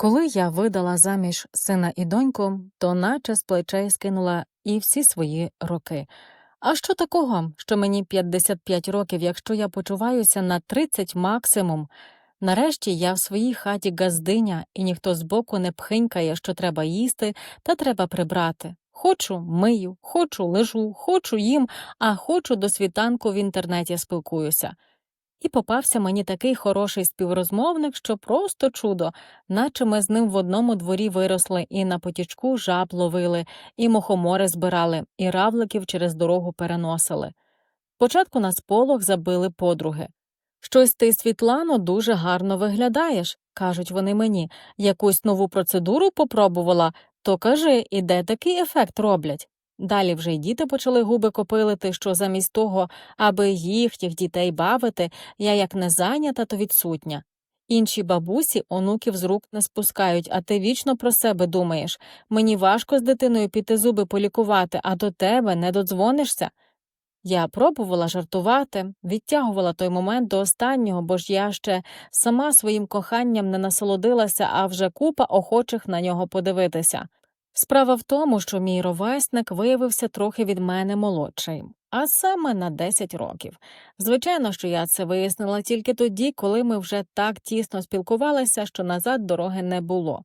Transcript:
Коли я видала заміж сина і доньку, то наче з плечей скинула і всі свої роки. А що такого, що мені 55 років, якщо я почуваюся на 30 максимум? Нарешті я в своїй хаті газдиня, і ніхто збоку не пхинькає, що треба їсти та треба прибрати. Хочу мию, хочу лежу, хочу їм, а хочу до світанку в інтернеті спілкуюся. І попався мені такий хороший співрозмовник, що просто чудо, наче ми з ним в одному дворі виросли і на потічку жаб ловили, і мухомори збирали, і равликів через дорогу переносили. Спочатку на сполох забили подруги. Щось ти, Світлано, дуже гарно виглядаєш, кажуть вони мені, якусь нову процедуру попробувала, то кажи, і де такий ефект роблять. Далі вже й діти почали губи копилити, що замість того, аби їх, їх дітей бавити, я як не зайнята, то відсутня. Інші бабусі онуків з рук не спускають, а ти вічно про себе думаєш. Мені важко з дитиною піти зуби полікувати, а до тебе не додзвонишся. Я пробувала жартувати, відтягувала той момент до останнього, бо ж я ще сама своїм коханням не насолодилася, а вже купа охочих на нього подивитися. Справа в тому, що мій ровесник виявився трохи від мене молодший, а саме на 10 років. Звичайно, що я це вияснила тільки тоді, коли ми вже так тісно спілкувалися, що назад дороги не було.